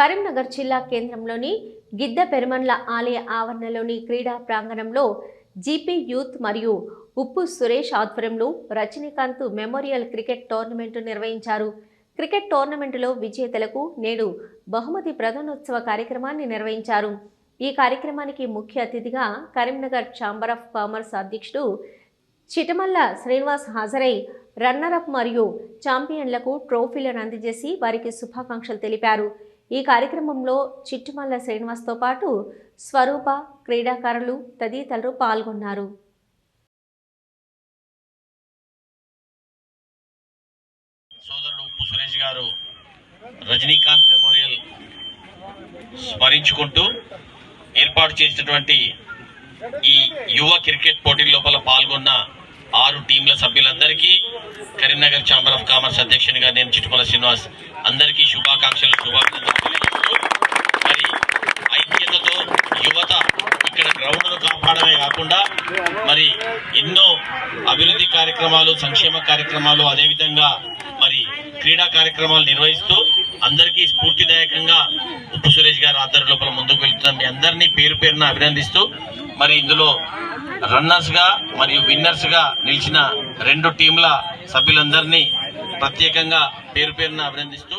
కరీంనగర్ జిల్లా కేంద్రంలోని గిద్ద పెరుమన్ల ఆలయ ఆవరణలోని క్రీడా ప్రాంగణంలో జీపీ యూత్ మరియు ఉప్పు సురేష్ ఆధ్వర్యంలో రజనీకాంత్ మెమోరియల్ క్రికెట్ టోర్నమెంటు నిర్వహించారు. క్రికెట్ టోర్నమెంటులో విజేతలకు నేడు బహుమతి ప్రధానోత్సవ కార్యక్రమాన్ని నిర్వహించారు. ఈ కార్యక్రమానికి ముఖ్య అతిథిగా కరీంనగర్ ఛాంబర్ ఆఫ్ కామర్స్ అధ్యక్షుడు చిటమల్ల శ్రీనివాస్ హాజరై రన్నరప్ మరియు ఛాంపియన్లకు ట్రోఫీలను అందజేసి వారికి శుభాకాంక్షలు తెలిపారు. ఈ కార్యక్రమంలో చిట్టుమల్ల శ్రీనివాస్తో పాటు స్వరూప క్రీడాకారులు తదితరులు పాల్గొన్నారు. సోదరుడు ఉప్పు సురేష్ గారు రజనీకాంత్ మెమోరియల్ స్మరించుకుంటూ ఏర్పాటు చేసినటువంటి ఈ యువ క్రికెట్ పోటీ లోపల పాల్గొన్న ఆరు టీంల సభ్యులందరికీ కరీంనగర్ ఛాంబర్ ఆఫ్ కామర్స్ అధ్యక్షునిగా నేను చిట్టుమల శ్రీనివాస్ అందరికీ శుభాకాంక్షలు శుభాకాంక్షలు తెలియజేస్తూ మరి ఐక్యతతో యువత ఇక్కడ గ్రౌండ్ను కాపాడమే కాకుండా మరి ఎన్నో అభివృద్ధి కార్యక్రమాలు సంక్షేమ కార్యక్రమాలు అదేవిధంగా మరి క్రీడా కార్యక్రమాలు నిర్వహిస్తూ అందరికీ స్ఫూర్తిదాయకంగా ఉప్పు సురేష్ గారు ఆధ్వర్యం లోపల ముందుకు వెళ్తున్న మీ అందరినీ పేరు పేరున అభినందిస్తూ మరి ఇందులో రన్నర్స్గా మరియు విన్నర్స్గా నిలిచిన రెండు టీంల సభ్యులందరినీ ప్రత్యేకంగా పేరు పేరున అభినందిస్తూ